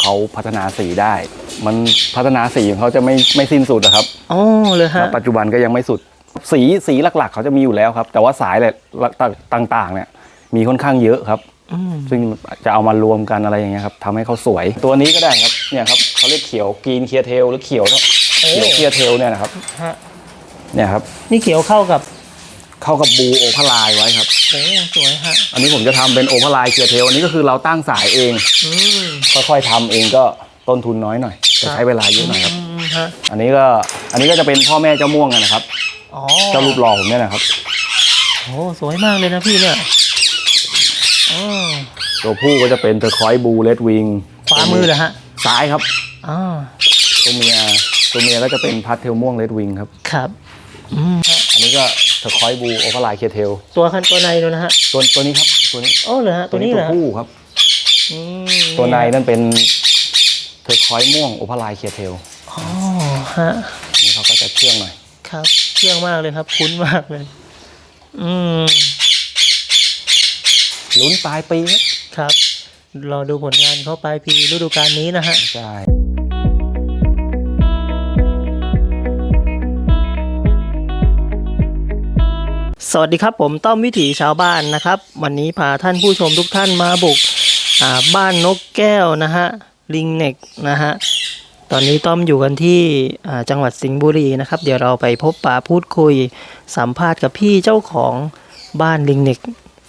เขาพัฒนาสีได้ มันพัฒนาสีของเขาจะไม่ไม่สิ้นสุดนะครับอ๋อเลยฮะปัจจุบันก็ยังไม่สุด สีสีหลักๆ เขาจะมีอยู่แล้วครับ แต่ว่าสายเลยต่างๆ เนี่ย มีค่อนข้างเยอะครับอืมซึ่งจะเอามารวมกันอะไรอย่างเงี้ยครับทำให้เขาสวย ตัวนี้ก็ได้ครับเนี่ยครับเขาเรียกเขียวกรีนเคียเทลหรือเขียวเนอะเขียวเคียเทลเนี่ยนะครับฮะเนี่ยครับ นี่เขียวเข้ากับ เข้ากับบูโอพาลายไว้ครับ โอ้สวยฮะ อันนี้ผมจะทำเป็นโอพาลายเคียเทลอันนี้ก็คือเราตั้งสายเอง อืมค่อยๆทำเองก็ต้นทุนน้อยหน่อยจะใช้เวลาเยอะหน่อยครับ อืมฮะอันนี้ก็อันนี้ก็จะเป็นพ่อแม่เจ้าม่วงกันนะครับอ๋อเจ้ารูปหล่อผมเนี่ยนะครับ โอ้สวยมากเลยนะพี่เนี่ยอ๋อตัวผู้ก็จะเป็นเทอร์คอยบูเลดวิงขวามือเหรอฮะซ้ายครับอ๋อตัวเมียตัวเมียก็จะเป็นพัดเทลม่วงเลดวิงครับ ครับ อืมฮะอันนี้ก็ เทอร์คอยบูโอพาลายเคียเทลตัวคันตัวในดูนะฮะตัวตัวนี้ครับตัวนี้โอ้เหรอฮะตัวนี้เหรตัอวฮะผู้ครับ อืมตัวในนั่นเป็นเทอร์คอยม่วงโอพาลายเคียเทลอ๋อฮะอันนี้เขาก็จะเชื่องหน่อยครับเชื่องมากเลยครับ คุ้นมากเลย อืมลุ้นปลายปีครับครับรอดูผลงานเขาปลายปีฤดูกาลนี้นะฮะ ใช่ สวัสดีครับผมต้อมวิถีชาวบ้านนะครับ วันนี้พาท่านผู้ชมทุกท่านมาบุกอ่าบ้านนกแก้วนะฮะลิงเน็กนะฮะตอนนี้ต้อมอยู่กันที่อ่าจังหวัดสิงห์บุรีนะครับ เดี๋ยวเราไปพบปะพูดคุยสัมภาษณ์กับพี่เจ้าของบ้านลิงเน็ก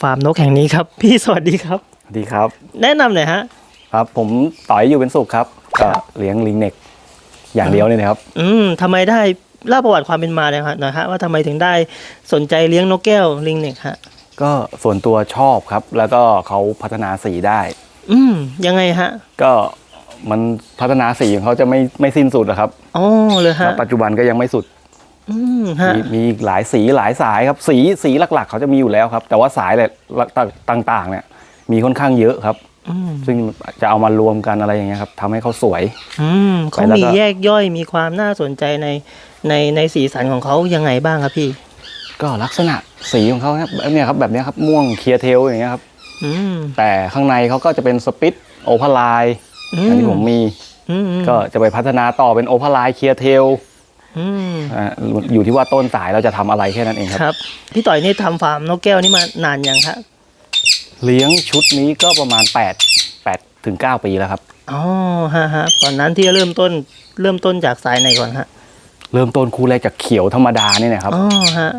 ฟาร์มนกแห่งนี้ครับ พี่สวัสดีครับดีครับ แนะนำหน่อยฮะครับผมต่อยอยู่เป็นสุขครับก็เลี้ยงลิงเน็กอย่างเดียวเนี่ยนะครับ อืมทำไมได้ เล่าประวัติความเป็นมาเลยฮะหนะฮะว่าทำไมถึงได้สนใจเลี้ยงนกแก้วลิงเน็กฮะก็ส่วนตัวชอบครับ แล้วก็เขาพัฒนาสีได้ อืมยังไงฮะ ก็มันพัฒนาสีของเขาจะไม่ไม่สิ้นสุดนะครับอ๋อเลยฮะแล้วปัจจุบันก็ยังไม่สุดอืมฮะมีมีอีกหลายสีหลายสายครับ สีสีหลักๆ เขาจะมีอยู่แล้วครับ แต่ว่าสายเลยต่างๆ เนี่ย มีค่อนข้างเยอะครับอืม ซึ่งจะเอามารวมกันอะไรอย่างเงี้ยครับทำให้เขาสวย อืมเขาไปแล้วมีก็แยกย่อยมีความน่าสนใจในในในสีสันของเขายังไงบ้างครับพี่ ก็ลักษณะสีของเขาครับเนี่ยครับแบบเนี้ยครับม่วงเคลียร์เทลอย่างเงี้ยครับอืมแต่ข้างในเขาก็จะเป็นสปิตโอพาลายอือันที่ผมมีอืมก็จะไปพัฒนาต่อเป็นโอพาลายเคลียร์เทลอืมอ่าอยู่ที่ว่าต้นสายเราจะทำอะไรแค่นั้นเองครับครับพี่ต่อยนี่ทำฟาร์มนกแก้วนี่มานานยังครับ เลี้ยงชุดนี้ก็ประมาณ 8 8ถึง9ปีแล้วครับ อ๋อฮะฮะตอนนั้นที่เริ่มต้นเริ่มต้นจากสายไหนก่อนฮะเริ่มต้นคู่แรกจากเขียวธรรมดาเนี่ยนะครับอ๋อฮะ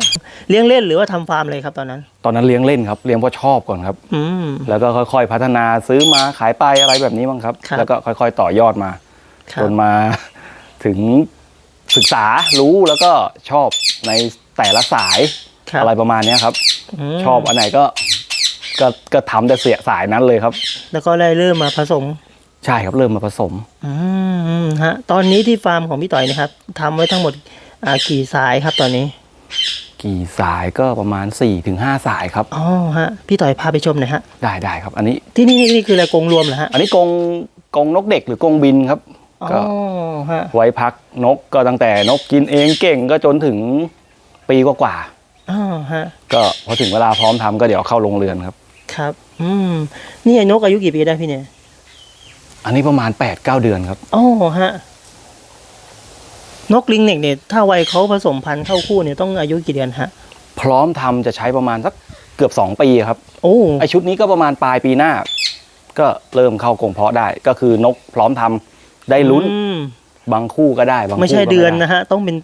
เลี้ยงเล่นหรือว่าทำฟาร์มเลยครับตอนนั้น ตอนนั้นเลี้ยงเล่นครับเลี้ยงเพราะชอบก่อนครับ อืม แล้วก็ค่อยๆพัฒนาซื้อมาขายไปอะไรแบบนี้บ้างครับ ครับ แล้วก็ค่อยๆต่อยอดมา ครัจบนมา ถึงศึกษารู้แล้วก็ชอบในแต่ละสายครับอะไรประมาณเนี้ยครับ มชอบอันไหนก็ ก็ก็ทำแต่เสียสายนั้นเลยครับ แล้วก็ได้เริ่มมาผสม ใช่ครับเริ่มมาผสม อืมฮะ ตอนนี้ที่ฟาร์มของพี่ต่อยนะครับทำไว้ทั้งหมดอ่ากี่สายครับตอนนี้ กี่สายก็ประมาณ4ี่ถึงห้าสายครับ อ๋อฮะ พี่ต่อยพาไปชมหน่อยฮะ ได้ได้ครับ อันนี้ ที่นี่นี่นี่คืออะไรกรงรวมเหรอฮะ อันนี้กรงกรงนกเด็กหรือกรงบินครับ อ๋อก็ฮะ ไว้พักนกก็ตั้งแต่นกกินเองเก่งก็จนถึงปีกว่าอ๋อฮะ ๆก็พอถึงเวลาพร้อมทำก็เดี๋ยวเข้าโรงเรือนครับ ครับ อืมนี่ไอ้นกอายุกี่ปีได้พี่เนี่ยอันนี้ประมาณ8ปดเก้าเดือนครับอ๋อฮะ นกลิงเน็กเนี่ยถ้าวัยเขาผสมพันธุ์เข้าคู่เนี่ยต้องอายุกี่เดือนฮะ พร้อมทำจะใช้ประมาณสักเกือบ 2 ปีครับโอ้ไอชุดนี้ก็ประมาณปลายปีหน้า ก็เริ่มเข้ากรงเพาะได้ ก็คือนกพร้อมทำได้ลุ้นอืมบางคู่ก็ได้บางคู่ไม่ใช่ก็เดือนไนะฮะ ต้องเป็น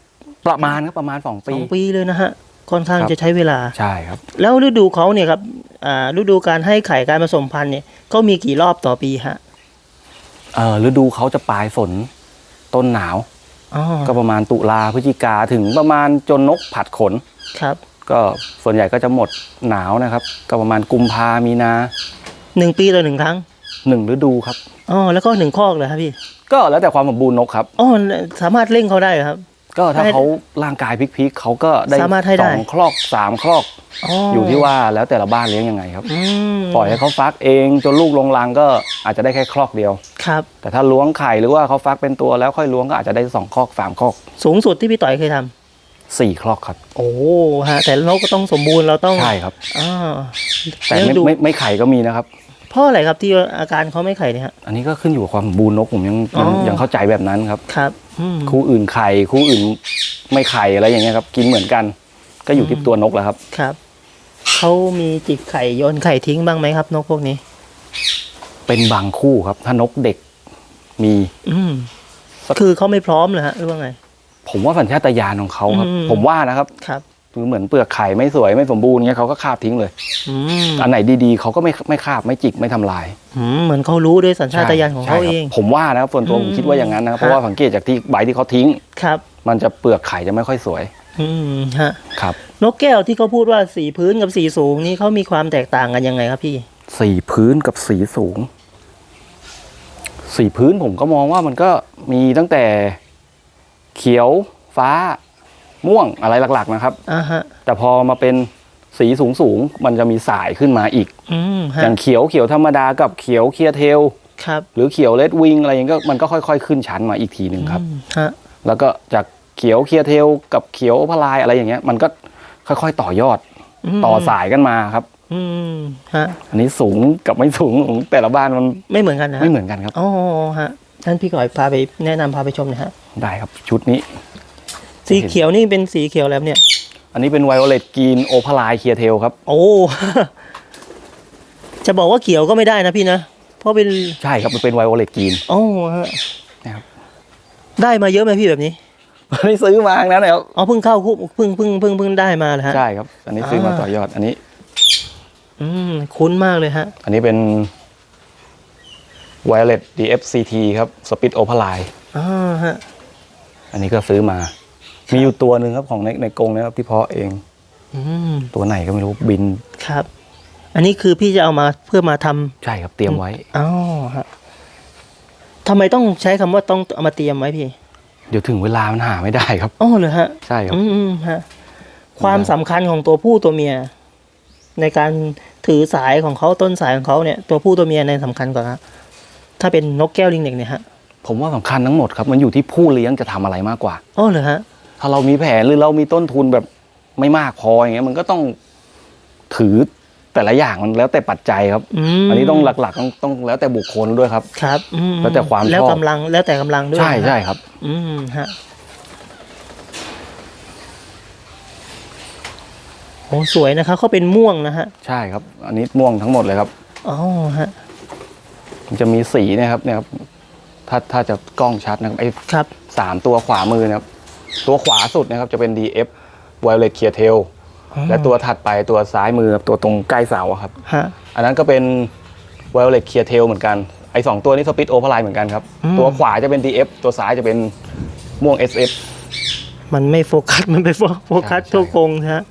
ประมาณครับประมาณ2สปีองปีเลยนะฮะ ค่อนข้างครับ จะใช้เวลา ใช่ครับ แล้วฤดูเขาเนี่ยครับอ่าฤดูการให้ไข่การผสมพันธุ์เนี่ยเขามีกี่รอบต่อปีฮะเออฤดูเขาจะปลายฝนต้นหนาว อ๋อก็ประมาณตุลาพฤศจิกาถึงประมาณจนนกผัดขน ครับก็ส่วนใหญ่ก็จะหมดหนาวนะครับ ก็ประมาณกุมภามีนาหนึ่งปีต่อหนึ่งครั้งหนึ่งฤดูครับ อ๋อแล้วก็หนึ่งคอกเลยครับพี่ก็แล้วแต่ความสมบูรณ์นกครับ อ๋อสามารถเร่งเขาได้เหรอครับ ก็ถ้าให้เขาร่างกายพลิกๆเขาก็ได้สามารถให้ได้ สองคลอกสามคลอกอ๋อออยู่ที่ว่าแล้วแต่ละบ้านเลี้ยงยังไงครับ อืมปล่อยให้เขาฟักเองจนลูกลงรังก็อาจจะได้แค่คลอกเดียว ครับ แต่ถ้าล้วงไข่หรือว่าเขาฟักเป็นตัวแล้วค่อยล้วงก็อาจจะได้สองคลอกสามคลอกสูงสุดที่พี่ต่อยเคยทำสี่คลอกครับ โอ้ฮะ แต่นกก็ต้องสมบูรณ์เราต้องใช่ครับ อ่าแต่เลี้ยไม่งดูไม่ไม่ไข่ก็มีนะครับ เพราะอะไรครับที่อาการเขาไม่ไข่เนี่ยฮะ อันนี้ก็ขึ้นอยู่กับความสมบูรณ์นกผมยังอ๋อยังยังเข้าใจแบบนั้นครับ ครับอืม คู่อื่นไข่คู่อื่นไม่ไข่อะไรอย่างเงี้ยครับ กินเหมือนกัน ก็อยู่ที่อืมตัวนกแหละครับ ครับเขามีจิกไข่โยนไข่ทิ้งบ้างไหมครับ นกพวกนี้ เป็นบางคู่ครับ ถ้านกเด็กมี อืมคือเขาไม่พร้อมเหรอฮะหรือว่าไง ผมว่าสัญชาตญาณของเขาครับอืมผมว่านะครับ ครับ คือเหมือนเปลือกไข่ไม่สวยไม่สมบูรณ์เงี้ยเขาก็คาบทิ้งเลยอืมอันไหนดีๆเขาก็ไม่ไม่คาบไม่จิกไม่ทำลายอืมเหมือนเขารู้ด้วยสัญชาตญาณของเขาใช่ครับเอง ผมว่านะครับส่วนตัวอืมผมคิดว่าอย่างนั้นนะครับฮะเพราะว่าสังเกตจากที่ใบที่เขาทิ้งครับ มันจะเปลือกไข่จะไม่ค่อยสวย อืมฮะครับ นกแก้วที่เขาพูดว่าสีพื้นกับสีสูงนี่เขามีความแตกต่างกันยังไงครับพี่ สีพื้นกับสีสูง สีพื้นผมก็มองว่ามันก็มีตั้งแต่เขียวฟ้า ม่วงอะไรหลักๆนะครับ อ่าฮะแต่พอมาเป็นสีสูงสูงๆมันจะมีสายขึ้นมาอีก อืมอฮะย่างเขียวเขียวธรรมดากับเขียวเคลียร์เทล ครับหรือเขียวเลดวิงอะไรอย่างเงี้ยก็มันก็ค่อย ๆ ขึ้นชั้นมาอีกทีหนึ่งครับ อืมฮะแล้วก็จากเขียวเคลียร์เทล กับเขียวพลายอะไรอย่างเงี้ยมันก็ค่อยๆต่อยอดมต่อสายกันมาครับ อืมฮะอันนี้สูงกับไม่สูงของแต่ละบ้านมันไม่เหมือนกันนะฮะไม่เหมือนกันครับ อ๋อฮะท่านพี่ก่อยพาไปแนะนำพาไปชมหนะฮะ ได้ครับชุดนี้ สีเขียวนี่เป็นสีเขียวแล้วเนี่ย อันนี้เป็นไวโอเลตกรีนโอพลายเคลียร์เทลครับ โอ้ จะบอกว่าเขียวก็ไม่ได้นะพี่นะ เพราะเป็น ใช่ครับมันเป็นไวโอเลตกรีนอ๋อฮะนะครับ ได้มาเยอะไหมพี่แบบนี้อันนี้ซื้อมาทั้งนั้นเลยครับอ๋อเพิ่งเข้าคุกเพิ่งเพิ่งเพิ่งเพิ่งได้มาเหรอฮะ ใช่ครับ อันนี้ซื้อมาอ่าต่อยอด อันนี้ อืมคุ้นมากเลยฮะ อันนี้เป็นไวโอเลต DFCT ครับสปิดโอพลายอ่าฮะ อันนี้ก็ซื้อมา มีอยู่ตัวหนึ่งครับของในในกรงนะครับที่เพาะเองอืมตัวไหนก็ไม่รู้บินครับ อันนี้คือพี่จะเอามาเพื่อมาทำใช่ครับเตรียมไว้อ๋อฮะทำไมต้องใช้คำว่าต้องเอามาเตรียมไว้พี่เดี๋ยวถึงเวลามันหาไม่ได้ครับ อ๋อเหรอฮะ ใช่ครับ อืมอืมฮะความสำคัญของตัวผู้ตัวเมีย ในการถือสายของเขาต้นสายของเขาเนี่ย ตัวผู้ตัวเมียในสำคัญกว่าครับถ้าเป็นนกแก้วลิงเน็กเนี่ยฮะผมว่าสำคัญทั้งหมดครับ มันอยู่ที่ผู้เลี้ยงจะทำอะไรมากกว่า อ๋อเหรอฮะ ถ้าเรามีแผนหรือเรามีต้นทุนแบบไม่มากพออย่างเงี้ย มันก็ต้องถือแต่ละอย่างมันแล้วแต่ปัจจัยครับอืมอันนี้ต้องหลักๆต้องต้องแล้วแต่บุคคลด้วยครับ ครับอืมแล้วแต่ความแล้วชอบกำลังแล้วแต่กำลังด้วยใช่นะฮะใช่ครับ อืมฮะโอ้สวยนะครับเขาเป็นม่วงนะฮะใช่ครับ อันนี้ม่วงทั้งหมดเลยครับอ๋อฮะมันจะมีสีเนะครับเนี่ยครับ ถ้าถ้าจะกล้องชัดนะครับไอ้ครับสามตัวขวามือนะครับ ตัวขวาสุดนะครับจะเป็น DF Violet Clear Tail อ๋อและตัวถัดไปตัวซ้ายมือครับตัวตรงใกล้เสาอะครับ ฮะ อันนั้นก็เป็น Violet Clear Tail เหมือนกัน ไอ้สองตัวนี้สปิ t โอ v e r ไลน์เหมือนกันครับ อืม ตัวขวาจะเป็น DF ตัวซ้ายจะเป็นม่วง SF มันไม่โฟกัส มันไปโฟโฟกัสใช่ทั่วกรงฮะ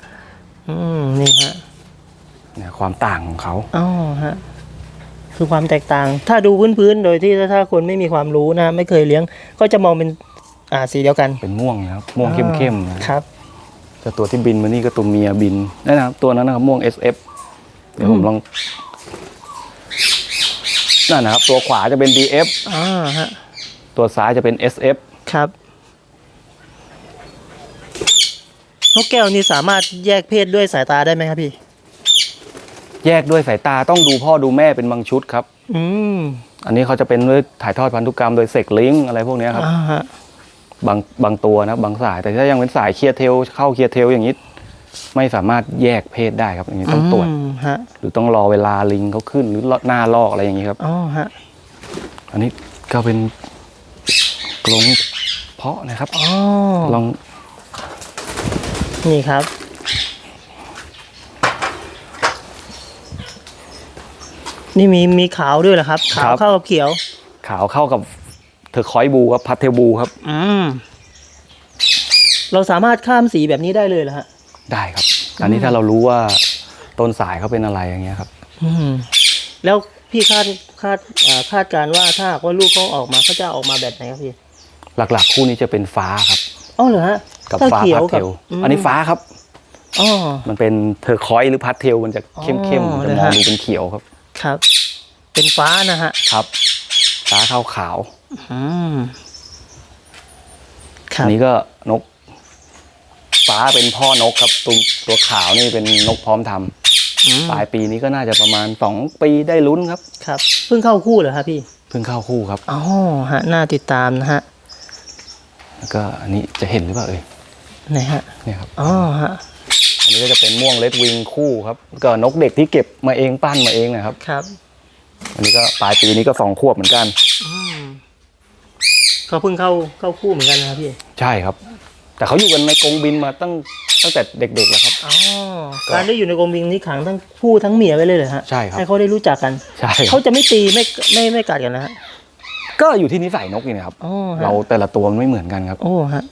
อืม นี่ฮะเนี่ยความต่างของเขา อ๋อฮะ คือความแตกต่าง ถ้าดูพื้นๆ โดยที่ถ้าถ้าคนไม่มีความรู้นะ ไม่เคยเลี้ยง ก็จะมองเป็น อ่าสีเดียวกันเป็นม่วงนะครับม่วงเข้มๆนะครับ แต่ตัวที่บินมานี่ก็ตัวเมียบินนั่นนะครับตัวนั้นนะครับม่วง SF เดี๋ยวผมลองนั่นนะครับ ตัวขวาจะเป็น DF อ่าฮะ ตัวซ้ายจะเป็น SF ครับ นกแก้วนี่สามารถแยกเพศด้วยสายตาได้ไหมครับพี่ แยกด้วยสายตาต้องดูพ่อดูแม่เป็นบางชุดครับ อืมอันนี้เขาจะเป็นด้วยถ่ายทอดพันธุกรรมโดยเซกลิงอะไรพวกเนี้ยครับ อ่าฮะ บางบางตัวนะบางสาย แต่ถ้ายังเป็นสายเคลียร์เทลเข้าเคลียร์เทลอย่างนี้ ไม่สามารถแยกเพศได้ครับอย่างนี้ต้องตรวจมฮะหรือต้องรอเวลาลิงเขาขึ้นหรือหน้าลอกอะไรอย่างนี้ครับอ๋อฮะอันนี้ก็เป็นกรงเพาะนะครับอ๋อลองนี่ครับนี่มีมีขาวด้วยเหรอครับ ขาวเข้ากับเขียว ขาวเข้ากับเท อร์คอยบูครับพัทเทลบูครับ อืมเราสามารถข้ามสีแบบนี้ได้เลยเหรอฮะ ได้ครับ อันนี้ถ้าเรารู้ว่าต้นสายเขาเป็นอะไรอย่างเงี้ยครับ อืม แล้วพี่คาดคาดอ่าคาดการณ์ว่าถ้าหากว่าลูกเขาออกมาเขาจะออกมาแบบไหนครับพี่หลักๆ คู่นี้จะเป็นฟ้าครับ อ๋อเหรอฮะกับถ้ฟ้าขีพัวทเทลมอันนี้ฟ้าครับอ๋อมันเป็นเทอร์คอยหรือพัทเทลมันจะเข้มอ๋เข้มอจะเลยมองฮะดูเป็นเขียวครับ ครับ เป็นฟ้านะฮะ ครับ ฟ้าขาวขาวอืม คอัรับนนี้ก็นก ฟ้าเป็นพ่อนกครับ ตัวตัวขาวนี่เป็นนกพร้อมทำอืมปลายปีนี้ก็น่าจะประมาณสองปีได้ลุ้นครับครับ เพิ่งเข้าคู่เหรอครับพี่เพิ่งเข้าคู่ครับ อ๋อฮะน่าติดตามนะฮะแล้วก็อันนี้จะเห็นหรือเปล่าเอ่ยไหนฮะเนี่ยครับ อ๋อฮะอันนี้ก็จะเป็นม่วงเลดวิงคู่ครับก็นกเด็กที่เก็บมาเองปั้นมาเองนะครับ ครับอันนี้ก็ปลายปีนี้ก็สองขวบเหมือนกัน อืม เขาเพิ่งเข้าเข้าคู่เหมือนกันนะครับพี่ใช่ครับ แต่เขาอยู่กันในกรงบินมาตั้งตั้งแต่เด็กๆแล้วครับ อ๋อการได้อยู่ในกรงบินนี่ขังทั้งคู่ทั้งเมียไว้เลยเหรอฮะใช่ครับ ให้เขาได้รู้จักกัน ใช่คเขารับจะไม่ตีไม่ไม่ไม่กัดกันนะฮะก็อยู่ที่นิสัยนกนี่นะครับ อ๋อฮะเราแต่ละตัวมันไม่เหมือนกันครับ โอ้ฮะ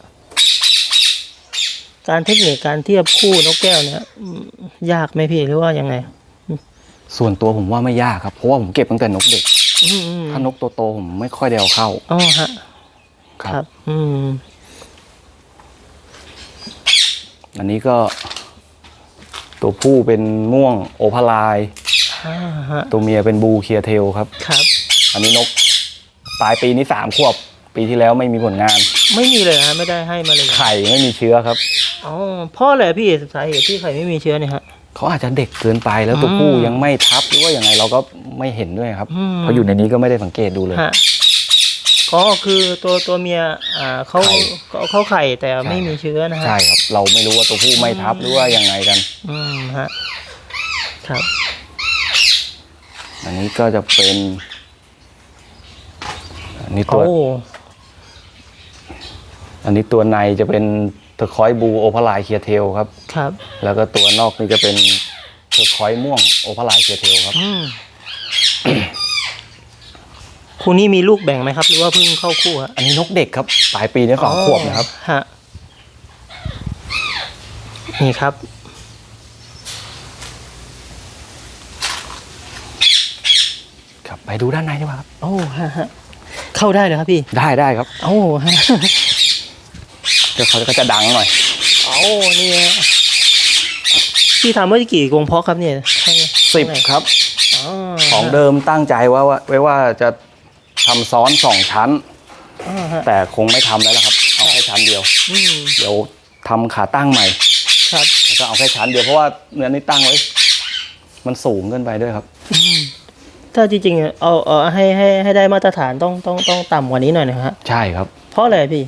การเทคนิคการเทียบคู่นกแก้วเนี่ยอืมยากไหมพี่หรือว่ายังไงส่วนตัวผมว่าไม่ยากครับเพราะว่าผมเก็บตั้งแต่นกเด็ก อืมอืมถ้านกโตๆผมไม่ค่อยได้เอาเข้า อ๋อฮะ ครับ ครับ อืม อันนี้ก็ ตัวผู้เป็นม่วงโอพาลาย อ่าฮะ ตัวเมียเป็นบูเคียเทลครับ ครับ อันนี้นก ปลายปีนี้สามขวบ ปีที่แล้วไม่มีผลงาน ไม่มีเลยฮะ ไม่ได้ให้มาเลยไข่ไม่มีเชื้อครับ อ๋อเพ่ออะไรพี่สาเหตุที่ไข่ไม่มีเชื้อเนี่ยฮะ เขาอาจจะเด็กเกินไปแล้วตัวผู้อืมยังไม่ทับหรือว่ายังไงเราก็ไม่เห็นด้วยครับ อืม เพราะอยู่ในนี้ก็ไม่ได้สังเกตดูเลย ฮะ ก็คือตัวตัวเมียอ่าเขาไข่ เขาเขาไข่แต่ใช่ไม่มีเชื้อนะฮะใช่ครับ เราไม่รู้ว่าตัวผู้ไม่ทับหรือว่ายังไงกัน อืมฮะครับ อันนี้ก็จะเป็น อันนี้ตัว โอ้อันนี้ตัวในจะเป็นเทอร์คอยบูโอพาลายเคียเทลครับ ครับ แล้วก็ตัวนอกนี่จะเป็นเทอร์คอยม่วงโอพาลายเคียเทลครับ อืม คู่นี้มีลูกแบ่งไหมครับ หรือว่าเพิ่งเข้าคู่ฮะอันนี้นกเด็กครับปลายปีนี้สองขวบนะครับฮะนี่ครับ ครับไปดูด้านในดีกว่าครับ โอ้ฮะฮะเข้าได้เลยครับพี่ ได้ได้ครับโอ้ฮะเดี๋ยวเขาก็จะดังหน่อยโอ้นี่ฮะพี่ทำไว้กี่กรงเพาะครับเนี่ยข้างสิบข้างในครับอ๋อของเดิมตั้งใจว่าว่าไว้ว่าจะ ทำซ้อนสองชั้นอ๋อฮะแต่คงไม่ทำแล้วล่ะครับเอาแค่ชั้นเดียว อืมเดี๋ยวทำขาตั้งใหม่ครับ แล้วก็เอาแค่ชั้นเดียวเพราะว่าเนื้อนี้ตั้งไว้ มันสูงเกินไปด้วยครับอืมถ้าจริงๆเอาเอาให้ให้ให้ได้มาตรฐานต้องต้องต้องต่ำกว่านี้หน่อยนะฮะ ใช่ครับ เพราะอะไรพี่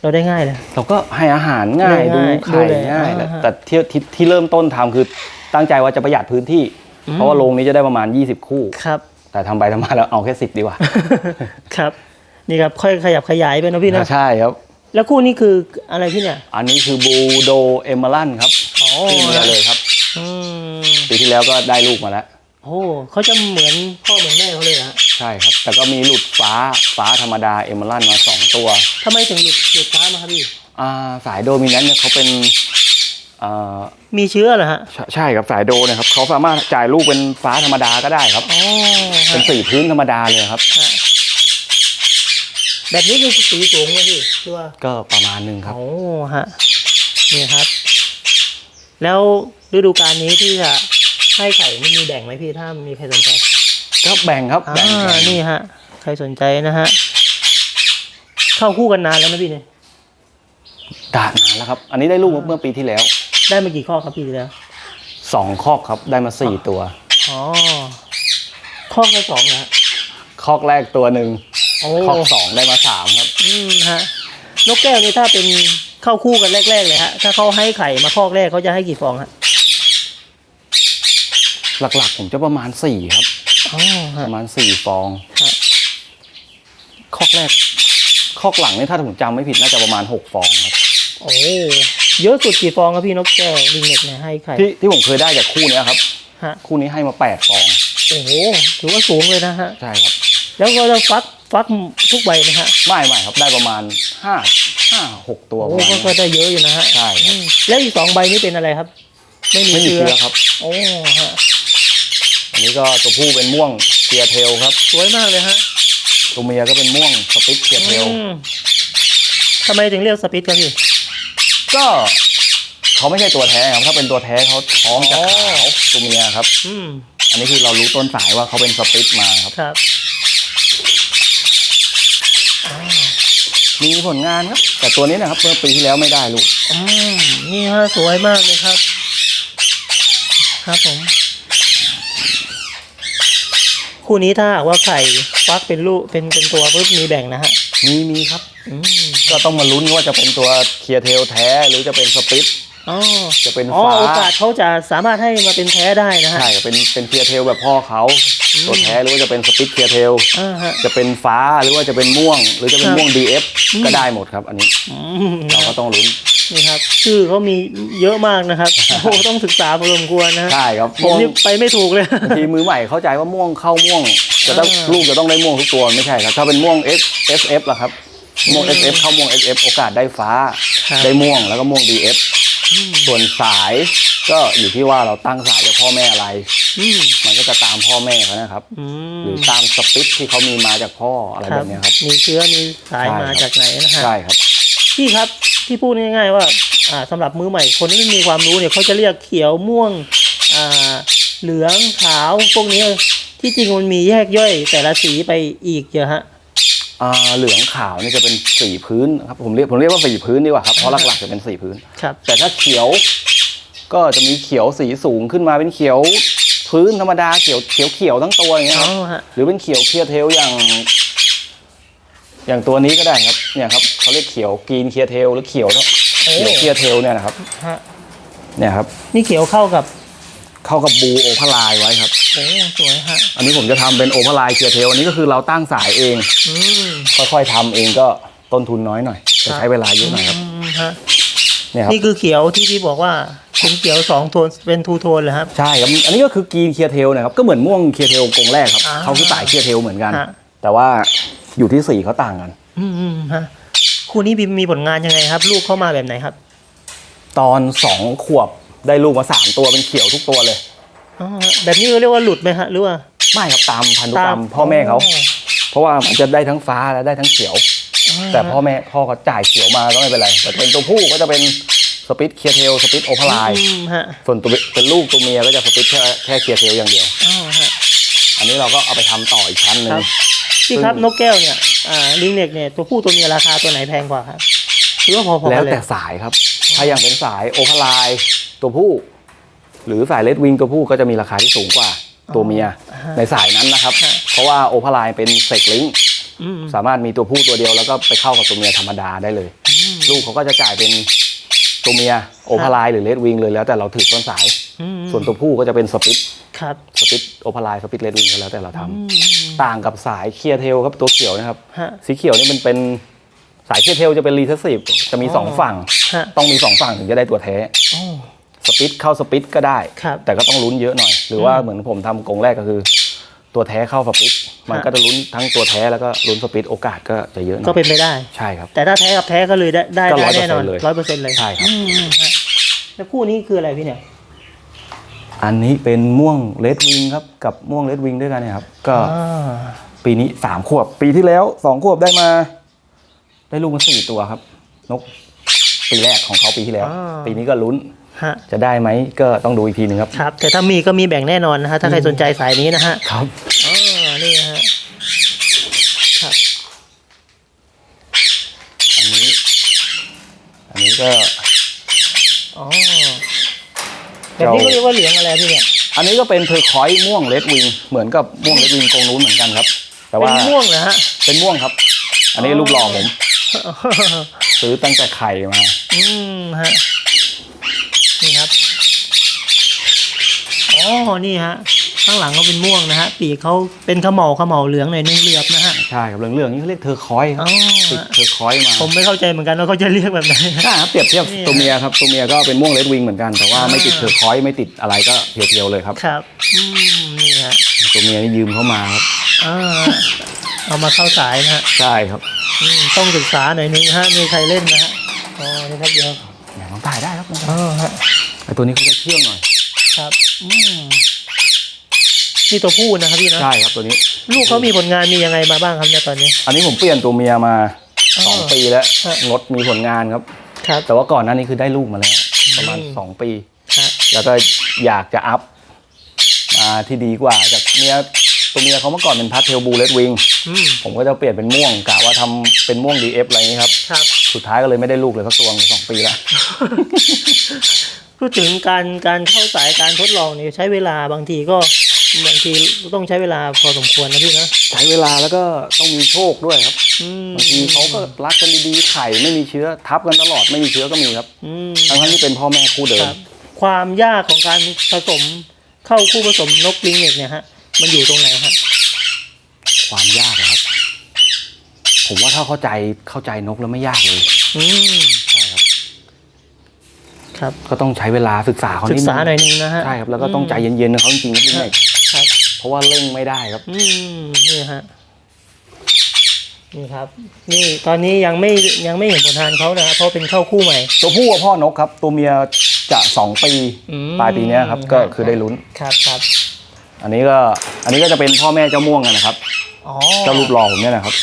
เราได้ง่ายเลย เราก็ให้อาหารง่ายง่ายดูดูไข่แลง่ายอ่าแต่ฮะแต่ที่ที่ที่เริ่มต้นทำคือตั้งใจว่าจะประหยัดพื้นที่ อืม เพราะว่าโรงนี้จะได้ประมาณ 20 คู่ ครับ แต่ทำไปทำมาแล้วเอาแค่สิบดีกว่า ครับ นี่ครับค่อยขยับขยายไปนะพี่นะใช่ครับ แล้วคู่นี้คืออะไรพี่เนี่ย อันนี้คือบูโดเอมเมอรันครับอ๋อที่เมียเลยครับอืมปีที่แล้วก็ได้ลูกมาแล้วโอ้เขาจะเหมือนพ่อเหมือนแม่เขาเลยเหรอฮะใช่ครับ แต่ก็มีหลุดฟ้าฟ้าธรรมดาเอมเมอรันมาสองตัวทำไมถึงหลุดหลุดฟ้ามาครับพี่อ่าสายโดมิแนนต์เนี่ยเขาเป็น อ่ามีเชื้อเหรอฮะใช่ใช่ครับสายโดเนี่ยครับเขาสามารถจ่ายลูกเป็นฟ้าธรรมดาก็ได้ครับ อ๋อเป็ฮะนสีพื้นธรรมดาเลยครับ ฮะแบบนี้คือสีสูงไหมพี่หรือว่าก็ประมาณหนึงครับ โอ้ฮะนี่ครับ แล้วฤดูกาลนี้ที่จะให้ไข่ไม่มีแบ่งไหมพี่ถ้ามีใครสนใจก็แบ่งครับอ่าแบ่งแบ่งนี่ฮะ ใครสนใจนะฮะเข้าคู่กันนานแล้วนะพี่เนี่ย ด่านานแล้วครับ อันนี้ได้ลูกเมื่อปีที่แล้ว ได้มากี่ข้อครับพี่แล้วสองคอกครับได้มาสี่ตัว อ๋อข้อละสองนะฮะคอกแรกตัวหนึ่งโอ้คอกสองได้มาสามครับ อืมฮะนกแก้วนี่ถ้าเป็นเข้าคู่กันแรกๆเลยฮะถ้าเขาให้ไข่มาข้อแรกเขาจะให้กี่ฟองฮะหลักๆ ผมจะประมาณสี่ครับอ๋อปฮะระมาณสี่ฟองฮะคอกแรกคอกหลังนี่ถ้าผมจำไม่ผิดน่าจะประมาณหกฟองครับ โอ้ เยอะสุดกี่ฟองครับพี่นกแก้วลิงเน็กเนี่ยให้ไข่ที่ที่ผมเคยได้จากคู่เนี้ยครับ ฮะคู่นี้ให้มาแปดฟอง โอ้โหถือว่าสูงเลยนะฮะ ใช่ครับ แล้วก็จะฟักฟักทุกใบนะฮะไม่ไม่ครับ ได้ประมาณห้าห้าหกตัวปโอ้ระมาณก็นี้ก็ได้เยอะอยู่นะฮะใช่ครับ อืมแล้วอีกสองใบนี่เป็นอะไรครับ ไม่มีไม่มีเชื้อเชื้อครับ โอ้ฮะอันนี้ก็ตัวผู้เป็นม่วงเทียเทลครับ สวยมากเลยฮะตัวเมียก็เป็นม่วงสปิทเทียเทลอืมทำไมถึงเรียกสปิทครับพี่ ก็เขาไม่ใช่ตัวแท้ครับ ถ้าเป็นตัวแท้เขาท้องจะขาวตัวเมียครับ อืมอันนี้คือเรารู้ต้นสายว่าเขาเป็นสปิทมาครับ ครับมีผลงานครับ แต่ตัวนี้นะครับเมื่อปีที่แล้วไม่ได้ลูก อืมนี่ฮะสวยมากเลยครับ ครับผม คู่นี้ถ้าหากว่าไข่ฟักเป็นลูกเป็นเป็นตัวปุ๊บมีแบ่งนะฮะมีมีครับอืมก็ต้องมาลุ้นว่าจะเป็นตัวเคลียร์เทลแท้หรือจะเป็นสปิต อ๋อจะเป็นอ๋อฟ้า โอกาสเขาจะสามารถให้มาเป็นแท้ได้นะฮะ ใช่เป็นเป็นเคลียร์เทลแบบพ่อเขาอืม ตัวแท้หรือว่าจะเป็นสปิตเคลียร์เทลอ่าฮะ จะเป็นฟ้าหรือว่าจะเป็นม่วง หรือจะเป็นครับม่วง DF อืมก็ได้หมดครับ อันนี้อืมเราก็ต้องลุ้น นี่ครับ ชื่อเขามีเยอะมากนะครับโอ้โหต้องศึกษาพอสมควรนะฮะใช่ครับผมม่วงนี่ไปไม่ถูกเลยบางทีมือใหม่เข้าใจว่าม่วงเข้าม่วงจะต้องอ่าลูกจะต้องได้ม่วงทุกตัวไม่ใช่ครับ ถ้าเป็นม่วง S SF ล่ะครับม่วงอืม SF เข้าม่วง SF โอกาสได้ฟ้าครับได้ม่วงแล้วก็ม่วง DF อืมส่วนสายก็อยู่ที่ว่าเราตั้งสายกับพ่อแม่อะไรอืมมันก็จะตามพ่อแม่เขานะครับอืมหรือตามสปิตที่เขามีมาจากพ่ออะไรแบบเนี้ยครับ มีเชื้อมีสายใช่มาครับจากไหนนะฮะใช่ครับ พี่ครับที่พูดง่ายๆว่าอ่าสำหรับมือใหม่คนที่ไม่มีความรู้เนี่ยเขาจะเรียกเขียวม่วงอ่าเหลืองขาวพวกนี้ที่จริงมันมีแยกย่อย แต่ละสีไปอีกเยอะฮะอ่าเหลืองขาวนี่จะเป็นสีพื้นครับผมเรียกผมเรียกว่าสีพื้นดีกว่าครับเพราะหลักๆจะเป็นสีพื้นครับแต่ถ้าเขียวก็จะมีเขียวสีสูงขึ้นมาเป็นเขียวพื้นธรรมดาเขียวเขียวเขียวทั้งตัวอย่างเงี้ยอ๋คอรับฮะหรือเป็นเขียวเคลียร์เทลอย่าง อย่างตัวนี้ก็ได้ครับเนี่ยครับเขาเรียกเขียวกรีนเคลียร์เทลหรือเขียวโอ้เขียวเคลียร์เทลเนี่ยนะครับฮะเนี่ยครับ นี่เขียวเข้ากับเข้ากับบูโอพาลายไว้ครับโอ้สวยฮะอันนี้ผมจะทำเป็นโอพาลายเคลียร์เทลอันนี้ก็คือเราตั้งสายเองอืมค่อยๆทำเองก็ต้นทุนน้อยหน่อยจะใช้เวลาเยอะหน่อยครับอืมฮะเนี่ยครับนี่คือเขียวที่พี่บอกว่าเป็นเขียวสองโทนเป็นทูโทนเลยครับใช่ครับอันนี้ก็คือกรีนเคลียร์เทลนะครับก็เหมือนม่วงเคลียร์เทลกรงแรกครับอ่าเขาคือสายเคลียร์เทลเหมือนกันฮะแต่ว่า อยู่ที่สีเขาต่างกัน อืมอืมฮะคู่นี้มีผลงานยังไงครับ ลูกเข้ามาแบบไหนครับตอนสองขวบได้ลูกมาสามตัวเป็นเขียวทุกตัวเลย อ๋อฮะแบบนี้เขาเรียกว่าหลุดไหมฮะหรือว่า ไม่ครับตามพันธุกรรมพ่อแม่เขา เพราะว่ามันจะได้ทั้งฟ้าและได้ทั้งเขียว แต่พ่อแม่พ่อเขาจ่ายเขียวมาก็ไม่เป็นไรแต่เป็นตัวผู้ก็จะเป็นสปิตเคลียร์เทลสปิตโอพาลายอืมฮะส่วนตัวเป็นลูกตัวเมียก็จะสปิตแค่แค่เคลียร์เทลอย่างเดียว อ๋อฮะ อันนี้เราก็เอาไปทำต่ออีกชั้นหนึ่คงรับ พี่ครับนกแก้วเนี่ยอ่าลิงเน็กเนี่ยตัวผู้ตัวเมียราคาตัวไหนแพงกว่าครับหรือว่าพอๆกัแล้วนเลยแต่สายครับ ถ้าอย่างเป็นสายโอพาลายตัวผู้ หรือสายเลดวิงตัวผู้ก็จะมีราคาที่สูงกว่าตัวเมียอ่าฮะในสายนั้นนะครับฮะเพราะว่าโอพาลายเป็นเซกลิงอืมสามารถมีตัวผู้ตัวเดียวแล้วก็ไปเข้ากับตัวเมียธรรมดาได้เลยอืมลูกเขาก็จะจ่ายเป็นตัวเมียโอพาลายหรือเลดวิงเลยแล้วแต่เราถือต้นสาย อืมส่วนตัวผู้ก็จะเป็นสปิต ครับ สปิตโอพาลายสปิตเลดวิงก็แล้วแต่เราทำอืมต่างกับสายเคลียร์เทลครับตัวเขียวนะครับ ฮะ สีเขียวนี่มันเป็นสายเคลียร์เทลจะเป็นรีเทสซีฟจะมีสองอ๋อฝั่ง ฮะ ต้องมีสองฝั่งถึงจะได้ตัวแท้ โอ้ สปิตเข้าสปิตก็ได้ ครับแต่ก็ต้องลุ้นเยอะหน่อย หรือว่าอืมเหมือนผมทำกรงแรกก็คือ ตัวแท้เข้าสปิต มันฮะ ก็จะลุ้นทั้งตัวแท้แล้วก็ลุ้นสปิตโอกาสก็จะเยอะหน่ก็อยเป็นไปได้ ใช่ครับ แต่ถ้าแท้กับแท้ก็เลยได้ได้ก็ได้แน่นอน100%เลยร้อยเปอร์เซ็นต์เลยใช่ครับ อืมฮะแล้วคู่นี้คืออะไรพี่เนี่ย อันนี้เป็นม่วงเลดวิงครับกับม่วงเลดวิงด้วยกันเนี่ยครับ ก็อ่าปีนี้สามขวบ ปีที่แล้วสองขวบได้มา ได้ลูกมาสี่ตัวครับ นกปีแรกของเขาปีที่แล้วปีนี้ก็ลุ้นฮะจะได้ไหมก็ต้องดูอีกทีหนึ่งครับ ครับ แต่ถ้ามีก็มีแบ่งแน่นอนนะฮะ ถ้าใครสนใจสายนี้นะฮะครับ อ๋อนี่ฮะครับอันนี้ อันนี้ก็อ๋อ แบบนี้ก็เรียกว่าเหลืองอะไรพี่เนี่ยอันนี้ก็เป็นเทอร์คอยส์ม่วงเลดวิงเหมือนกับม่วงเลดวิงตรงนู้นเหมือนกันครับ แต่เป็ว่านม่วงนะฮะ เป็นม่วงครับ อันนี้ลูกหล่อผมซื้อตั้งแต่ไข่มา อืมฮะ นี่ครับ อ๋อ นี่ฮะ ข้างหลังเขาเป็นม่วงนะฮะ ปีกเขาเป็นขมเหลาขมเหลาเหลืองหน่อยนึงเหลือบนะฮะ ใช่ครับเรื่องๆนี้เขาเรียกเทอร์คอยส์คอ๋รัอบติดฮะเทอร์คอยส์มา ผมไม่เข้าใจเหมือนกันว่าเขาจะเรียกแบบไหน ใช่ครับเปรียบเทียบนี่ ตัวเมียครับตัวเมียก็เป็นม่วงเลดวิงเหมือนกันแต่ว่าอ่าไม่ติดเทอร์คอยส์ไม่ติดอะไรก็เพียวๆเลยครับ ครับอืมนี่ฮะตัวเมียนี่ยืมเข้ามาครับอ่าเอามาเข้าสายนะฮะใช่ครับอืมต้องศึกษาหน่อยนึงฮะมีใครเล่นนะฮะอ๋อนี่ครับเดี๋ยวแหมน้องตายได้ครับน้องตายอ๋อฮะไอตัวนี้เขาจะเชื่องหน่อยครับอืม นี่ตัวผู้นะครับพี่นะใช่ครับตัวนี้ ลูกเขามีผลงานมียังไงมาบ้างครับเนี่ยตอนนี้ อันนี้ผมเปลี่ยนตัวเมียมาอ๋อสองปีแล้วฮะงดมีผลงานครับ ครับแต่ว่าก่อนหน้านี้คือได้ลูกมาแล้วประมาณอืมสองปีฮะแล้วก็อยากจะอัพมาที่ดีกว่าจากเมียตัวเมียเขาเมื่อก่อนเป็นพัทเทลบูเลดวิงอืมผมก็จะเปลี่ยนเป็นม่วงกะว่าทำเป็นม่วง DF อะไรอย่างนี้ครับครับ สุดท้ายก็เลยไม่ได้ลูกเลยสักตัวในงสองปีแล้วพูดถึงการการเข้าสายการทดลองเนี่ยใช้เวลาบางทีก็ บางทีต้องใช้เวลาพอสมควรนะพี่นะใช้เวลาแล้วก็ต้องมีโชคด้วยครับอืมบางทีเขาก็รักกันดีๆไข่ไม่มีเชื้อทับกันตลอดไม่มีเชื้อก็มีครับอืมทั้งๆที่เป็นพ่อแม่คู่เดิคมรับความยากของการผสมเข้าคู่ผสมนกลิงเน็กเนี่ยฮะ มันอยู่ตรงไหนฮะความยากอะครับ ผมว่าถ้าเข้าใจเข้าใจนกแล้วไม่ยากเลยอืมใช่ครับครับ ก็ต้องใช้เวลาศึกษาเขาศึนิกดษาหน่นึองยนึงนะฮะใช่ครับแล้วก็ต้องใจเย็นๆนะเขาจริงๆครับพี่ เอกครับเพราะว่าเร่งไม่ได้ครับ อืมนี่ฮะนี่ครับ นี่ตอนนี้ยังไม่ยังไม่เห็นผลทานเขานะครับเพราะเป็นเข้าคู่ใหม่ ตัวผู้กับพ่อนกครับ ตัวเมียจะสองปีอืมปลายปีเนี้ยครับ ก็คือได้ลุ้น ครับครับอันนี้ก็อันนี้ก็จะเป็นพ่อแม่เจ้าม่วงกันนะครับอ๋อเจ้ารูปหล่อผมเนี่ยนะครับ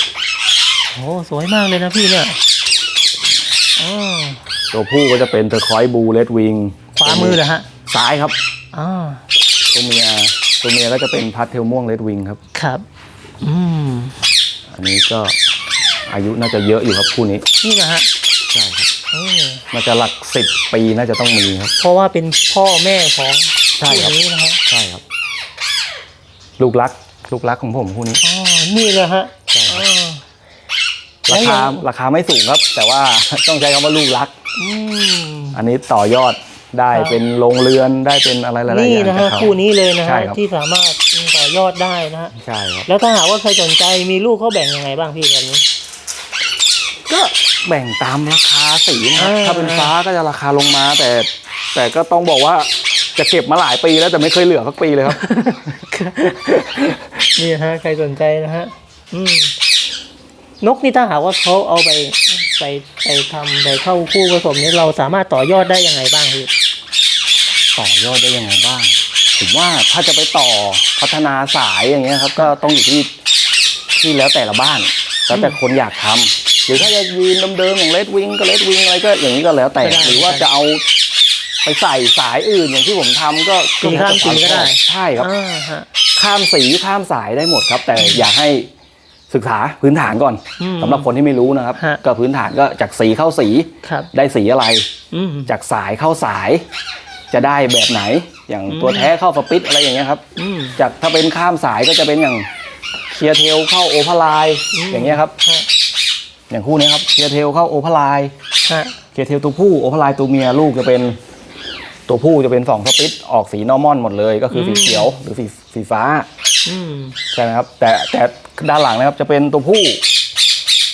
โอ้สวยมากเลยนะพี่เนี่ยอ๋อตัวผู้ก็จะเป็นเทอร์คอยบูเลดวิงขวามือเหรอฮะซ้ายครับ อ๋อตัวเมีย ตัวเมียก็จะเป็นพัดเทลม่วงเลดวิงครับ ครับ อืม อันนี้ก็อายุน่าจะเยอะอยู่ครับคู่นี้ นี่นะฮะใช่ครับอืมน่าจะหลักสิบปีน่าจะต้องมีครับ เพราะว่าเป็นพ่อแม่ของใช่ครับ คู่นี้นะฮะใช่ครับ ลูกรัก ลูกรักของผมคู่นี้ อ๋อนี่เลยฮะใช่ครับ อ๋อราคาแล้วยัง ราคาไม่สูงครับ แต่ว่า ต้องใช้คำว่าลูกรัก อืม อันนี้ต่อยอด ได้ครับ เป็นโรงเรือนได้เป็นอะไรหลายๆนี่อย่างนะจาฮะกเขา คู่นี้เลยนะใช่ฮะครับ ที่สามารถต่อยอดได้นะฮะใช่ครับแล้วถ้าหากว่าใครสนใจมีลูกเขาแบ่งยังไงบ้างพี่แบบนี้ ก็แบ่งตามราคาสีนะครับ อ่า ถ้าเป็นฟ้าก็จะราคาลงมา แต่แต่ก็ต้องบอกว่าจะเก็บมาหลายปีแล้วแต่ไม่เคยเหลือสักปีเลยครับ นี่ฮะใครสนใจนะฮะอืมนกนี่ถ้าหากว่าเขาเอาไป ไปไปทำไปเข้าคู่ผสมนี้เราสามารถต่อยอดได้ยังไงบ้างพี่ต่อยอดได้ยังไงบ้างผมว่าถ้าจะไปต่อพัฒนาสายอย่างเงี้ยครับ ก็ต้องอยู่ที่ที่แล้วแต่ละบ้านแล้วแต่คนอยากทำหรือถ้าจะยืนเดิมๆอย่างเลดวิงก็เลดวิงอะไรก็อย่างนี้ก็แล้วแต่ก็ได้หรือว่าจะเอาไปใส่สายอื่นอย่างที่ผมทำก็สีข้ามสีก็ได้ใช่ครับอ่าฮะข้ามสีข้ามสายได้หมดครับ แต่อยากให้ ศึกษาพื้นฐานก่อนอืมสำหรับคนที่ไม่รู้นะครับ ฮะ ก็พื้นฐานก็จากสีเข้าสีครับได้สีอะไร อืม จากสายเข้าสาย จะได้แบบไหน อย่างอืมตัวแท้เข้าสปิตอะไรอย่างเงี้ยครับ อืม จากถ้าเป็นข้ามสายก็จะเป็นอย่างเคลียร์เทลเข้าโอพาไลน์อืมอย่างเงี้ยครับ ฮะอย่างคู่นี้ครับเคลียร์เทลเข้าโอพาไลน์ฮะเคลียร์เทลตัวผู้โอพาไลน์ตัวเมียลูกจะเป็นตัวผู้จะเป็นสองสปิตออกสีนอร์มอนหมดเลย ก็คือสีเขียวหรือสีสีฟ้าอืม ใช่ไหมครับ แต่แต่ด้านหลังนะครับ จะเป็นตัวผู้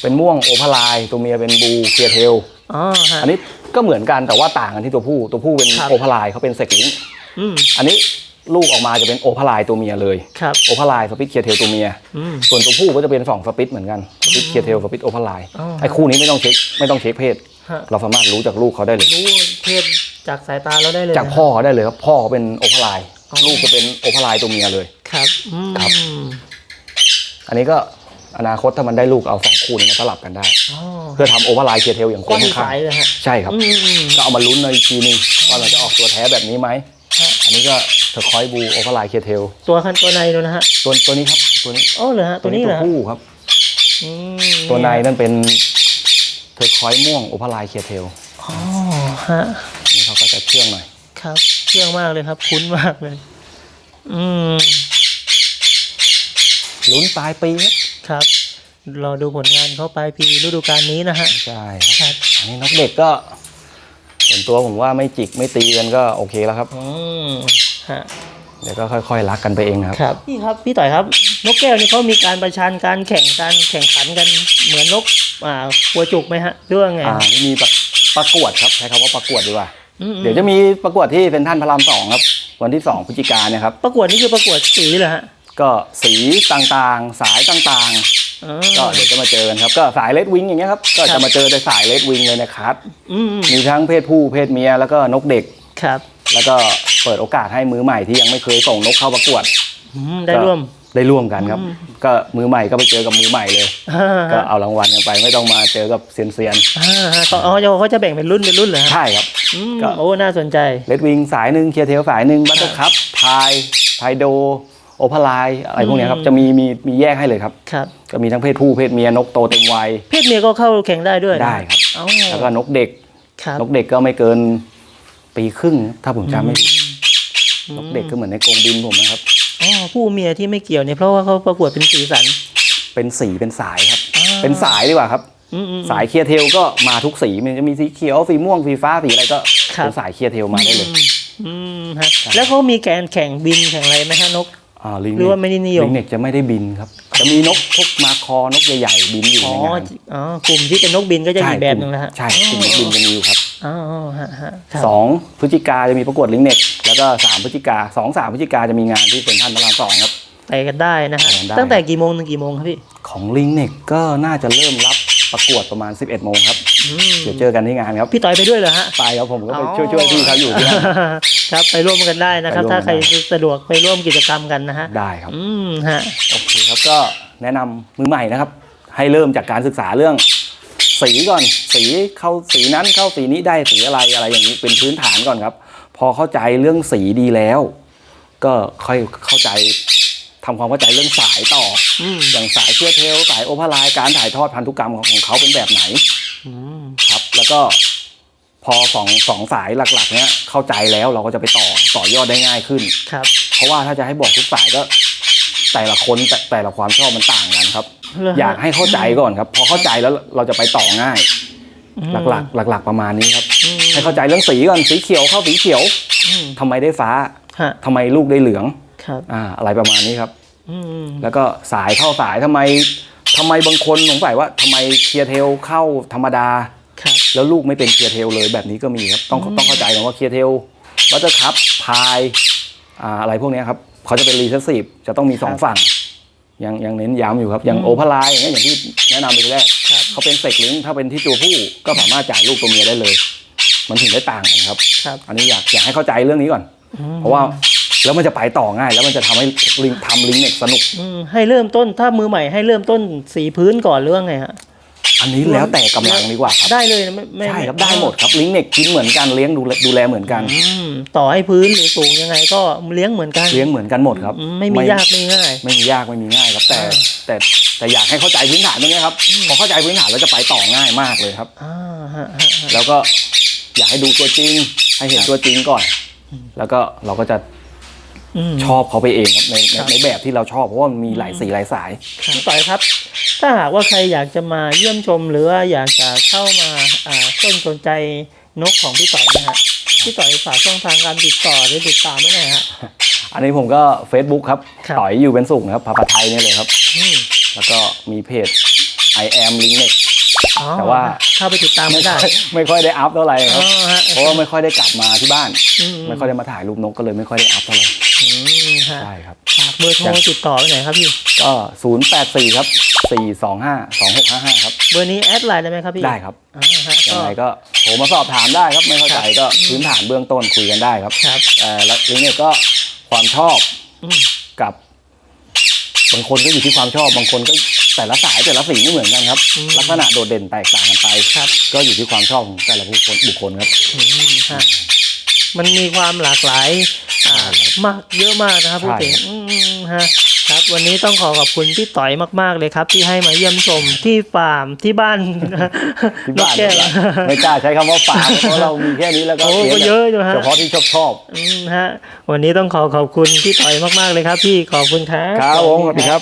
เป็นม่วงโอพาไลน์ตัวเมียเป็นบูเคลียร์เทลอ๋อฮะอันนี้ก็เหมือนกันแต่ว่าต่างกันที่ตัวผู้ ตัวผู้เป็นครับโอพาไลน์เขาเป็นเซกลิงอืมอันนี้ลูกออกมาจะเป็นโอพาไลน์ตัวเมียเลย ครับโอพาไลน์สปิตเคลียร์เทลตัวเมีย อืม ส่วนตัวผู้ก็จะเป็นสองสปิตเหมือนกันสปิตเคลียร์เทลสปิตโอพาไลน์อ๋อไอ้คู่นี้ไม่ต้องเช็คไม่ต้องเช็คเพศ ฮะ เราสามารถรู้จากลูกเขาได้เลย รู้เพศจากสายตาเราได้เลยจากพ่อเขาได้เลยครับพ่อเขาเป็นโอพาไลน์อ๋อลูกจะเป็นโอพาไลน์ตัวเมียเลยครับอืมครับ อันนี้ก็อนาคตถ้ามันได้ลูกเอาสองคู่นี้มาสลับกันได้ อ๋อเพื่อทำโอเวอร์ไลน์เคลียร์เทลอย่างก้โค้องนข้างสายเลยฮะใช่ครับอืม ก็เอามาลุ้นในอีกทีนึงว่าเราจะออกตัวแท้แบบนี้ไหม ฮะ อันนี้ก็เทอร์คอยบูโอเวอร์ไลน์เคลียร์เทลตัวคันตัวในดูนะฮะตัวตัวนี้ครับตัวนี้อ๋อเหรอฮะตัวนี้เหรอตัวฮะผู้ครับ อืมตัวในนั่นเป็นเทอร์คอยม่วงโอเวอร์ไลน์เคลียร์เทลอ๋อฮะ อันนี้เขาก็จะเชื่องหน่อย ครับเชื่องมากเลยครับ คุ้นมากเลย อืม ลุ้นปลายปีครับครับรอดูผลงานเขาปลายปีฤดูกาลนี้นะฮะใช่คครับรับอันนี้นกเด็กก็ส่วนตัวผมว่าไม่จิกไม่ตีกันก็โอเคแล้วครับอืมฮะเดี๋ยวก็ค่อยๆรักกันไปเองนะครับครับพี่ครับพี่ต่อยครับนกแก้วนี่เขามีการประชันการแข่งการแข่งขันกันเหมือนนกอ่าหัวจุกไหมฮะหรือว่าไงอ่านี่มีประประกวดครับใช้คำว่าประกวดดีกว่าอืมเดี๋ยวจะมีประกวดที่เป็นท่านพระรามสองครับ วันที่สองพฤศจิกายนเนะครับประกวดนี่คือประกวดสีเหรอฮะ ก็สีต่างๆ สายต่างอ๋อๆก็เดี๋ยวจะมาเจอกันครับ ก็สายเลดวิงอย่างเงี้ยครับ ก็ครัจะบมาเจอในสายเลดวิงเลยนะครับอืมมีทั้งเพศผู้เพศเมียแล้วก็นกเด็กครับ แล้วก็เปิดโอกาสให้มือใหม่ที่ยังไม่เคยส่งนกเข้าประกวดอืมได้ร่วมได้ร่วมกันครับอืมก็มือใหม่ก็ไปเจอกับมือใหม่เลยอ่าก็ฮะเอารางวัลกันไปไม่ต้องมาเจอกับเซียนเซียนอ่าฮะเขาอ๋อเขาจะแบ่งเป็นรุ่นเป็นรุ่นเหรอๆฮะใช่ครับอืมก็โอ้ น่าสนใจเลดวิงสายหนึ่งเคลียร์เทลสายหนึ่งบัตเตอร์คัพพายไทโด โอพาไลอะไรพวกเนี้ยครับอืมจะมีมีมีแยกให้เลยครับ ครับ ก็มีทั้งเพศผู้เพศเมียนกโตเต็มวัยเพศเมียก็เข้าแข่งได้ด้วยนะได้ครับอ๋อแล้วก็นกเด็ก ครับ นกเด็กก็ไม่เกินปีครึ่งถ้าผมจำไม่ผิดอืมนกเด็กก็เหมือนในกรงบินผมนะครับ อ๋อผู้เมียที่ไม่เกี่ยวเนี่ยเพราะว่าเขาประกวดเป็นสีสัน เป็นสีเป็นสายครับ อ่เป็นสายดีกว่าครับ อืมอืม สายเคลียร์เทลก็มาทุกสีมันจะมีสีเขียวสีม่วงสีฟ้าสีอะไรก็ครับ เป็นสายเคลียร์เทลมาได้เลย อืมอืมฮะแล้วเขามีแกนแข่งบินแข่งอะไรไหมฮะนกอ่า ลิงหรือว่าไม่ได้นิยมลิงเน็กจะไม่ได้บินครับ จะมีนกพวกมาคอนกใหญ่ๆบินอยู่อ๋อในงานอ๋อกลุ่มที่เป็นนกบินก็จะอีกแบบหนึ่งนะฮะใช่กลุ่มนกบินจะมีอยู่ครับอ๋ออ๋อฮะฮะครับสองพฤศจิกาจะมีประกวดลิงเน็กแล้วก็สามพฤศจิกาสองสามพฤศจิกาจะมีงานที่เซ็นทรัลพระรามสองครับไปกันได้นะฮะไปกันได้ตั้งแต่กี่โมงถึงกี่โมงครับพี่ของลิงเน็กก็น่าจะเริ่มรับประกวดประมาณ 11โมงครับอืม เดี๋ยวเจอกันที่งานครับพี่ต่อยไปด้วยเหรอฮะไปครับผมก็ไปช่วยช่วยพี่เขาอยู่ที่นั่น ครับไปร่วมกันได้นะครับ ไปร่วม ถ้าใครกันได้สะดวกไปร่วมกิจกรรมกันนะฮะได้ครับ อืมฮะโอเคครับก็แนะนำมือใหม่นะครับ ให้เริ่มจากการศึกษาเรื่อง สีก่อน สีเข้าสีนั้นเข้าสีนี้ได้สีอะไรอะไรอย่างนี้เป็นพื้นฐานก่อนครับ พอเข้าใจเรื่องสีดีแล้ว ก็ค่อยเข้าใจทำความเข้าใจเรื่องสายต่อ อืมอย่างสายเชื้อเทลสายโอพาลายการถ่ายทอดพันธุกรรมของของเขาเป็นแบบไหน อืมครับ แล้วก็พอสองสองสายหลักๆ เนี้ยเข้าใจแล้วเราก็จะไปต่อต่อยอดได้ง่ายขึ้น ครับเพราะว่าถ้าจะให้บอกทุกสายก็ แต่ละคนแต่แต่ละความชอบมันต่างกันครับ เหรฮะอยากให้เข้าใจก่อนครับ พอเข้าใจแล้วเราจะไปต่อง่าย อืมหลักๆ หลัก ๆ ประมาณนี้ครับ อืมให้เข้าใจเรื่องสีก่อนสีเขียวเข้าสีเขียวอืมทำไมได้ฟ้าฮะทำไมลูกได้เหลืองครับอ่าอะไรประมาณนี้ครับ อืมแล้วก็สายเข้าสายทำไมทำไมบางคนสงสัยว่าทำไมเคลียร์เทลเข้าธรรมดา ครับแล้วลูกไม่เป็นเคลียร์เทลเลยแบบนี้ก็มีครับต้องอืมต้องเข้าใจก่อนว่าเคลียร์เทลบัตเตอร์คัพพายอ่าอะไรพวกเนี้ยครับเขาจะเป็นรีเซสซีฟจะต้องมีสองฝั่งยังยังเน้นย้ำอยู่ครับอย่างโอพาลายอย่างเงี้ยอย่างที่แนะนำไปทีแรกครับเขาเป็นเซกลิงถ้าเป็นที่ตัวผู้ก็สามารถจ่ายลูกตัวเมียได้เลย มันถึงได้ต่างกันครับครับอันนี้อยากอยากให้เข้าใจเรื่องนี้ก่อนอืมเพราะว่าแล้วมันจะไปต่อง่าย แล้วมันจะทำให้ลิงทำลิงเน็กสนุกอืมให้เริ่มต้นถ้ามือใหม่ให้เริ่มต้นสีพื้นก่อนหรือว่าไงฮะ อันนี้แล้วแต่กำลังดีกว่าครับได้เลยนะไม่ไม่ใช่ครับได้หมดครับลิงเน็กกินเหมือนกันเลี้ยงดูแลดูแลเหมือนกันอืมต่อให้พื้นหรือสูงยังไงก็เลี้ยงเหมือนกัน เลี้ยงเหมือนกันหมดครับอืมไม่มียากไม่ง่าย ไม่มียากไม่มีง่ายครับ แต่อ่าแต่แต่อยากให้เข้าใจพื้นฐานตรงนี้ครับพอเข้าใจพื้นฐานแล้วจะไปต่อง่ายมากเลยครับอ่าฮะฮะฮะแล้วก็อยากให้ดูตัวจริง ให้เห็นตัวจริงก่อน แล้วก็เราก็จะอืม ชอบเขาไปเองครับในในครับในแบบที่เราชอบเพราะว่ามันมีหลายสีหลายสาย พี่ต่อยครับ ถ้าหากว่าใครอยากจะมาเยี่ยมชมหรือว่าอยากจะเข้ามาอ่าต้นสนใจนกของพี่ต่อยนะฮะพี่ต่อยฝากช่องทางการติดต่อหรือติดตามไว้หน่อยฮะ อันนี้ผมก็ Facebook ครับ ครับ ต่อยอยู่เป็นสุขนะครับภาษาไทยเนี่ยเลยครับ อืมแล้วก็มีเพจ I am l i n k n e t อ๋อแต่ว่าเข้าไปติดตามไม่ไม่ได้ค่อยไม่ค่อยได้อัพเท่าไหร่คอ๋รัอบฮะเพราะว่าไม่ค่อยได้กลับมาที่บ้าน อืไม่ค่อยได้มาถ่ายรูปนกก็เลยไม่ค่อยได้อัพเท่าไหร่อืมฮะใช่ครับ ฝากเบอร์โทรติดต่อไว้หน่อยครับพี่ ก็ 084 ครับ 425 2655 ครับ เบอร์นี้แอดไลน์ได้ไหมครับพี่ได้ครับอ่าฮะยัก็งไงก็โทรมาสอบถามได้ครับ ไม่เข้าใจครับก็พื้นฐานเบื้องต้นคุยกันได้ครับครับเอ่อแล้วทีนี้ก็ความชอบอืมกับ บางคนก็อยู่ที่ความชอบ บางคนก็แต่ละสายแต่ละสีไม่เหมือนกันครับ อืม ลักษณะโดดเด่นแตกต่างกันไปครับก็อยู่ที่ความชอบของแต่ละบุคคลบุคคลครับ อืมฮะ มันมีความหลากหลายอ่าใช่ครับมากเยอะมากนะครับพูดถึงใช่ครับอืมฮะครับ วันนี้ต้องขอขอบคุณพี่ต่อยมากๆเลยครับ ที่ให้มาเยี่ยมชมที่ฟาร์มที่บ้านที่นกบ้านแก้วไม่กล้าใช้คำว่าฝากเพราะเรามีแค่นี้แล้วก็โอ้ก็ลี้งเยอะอยู่ฮะเฉพาะที่ชอบชอบอืมฮะวันนี้ต้องขอขอบคุณพี่ต่อยมากๆเลยครับ พี่ขอบคุณครับครับผมสวัสดีครับ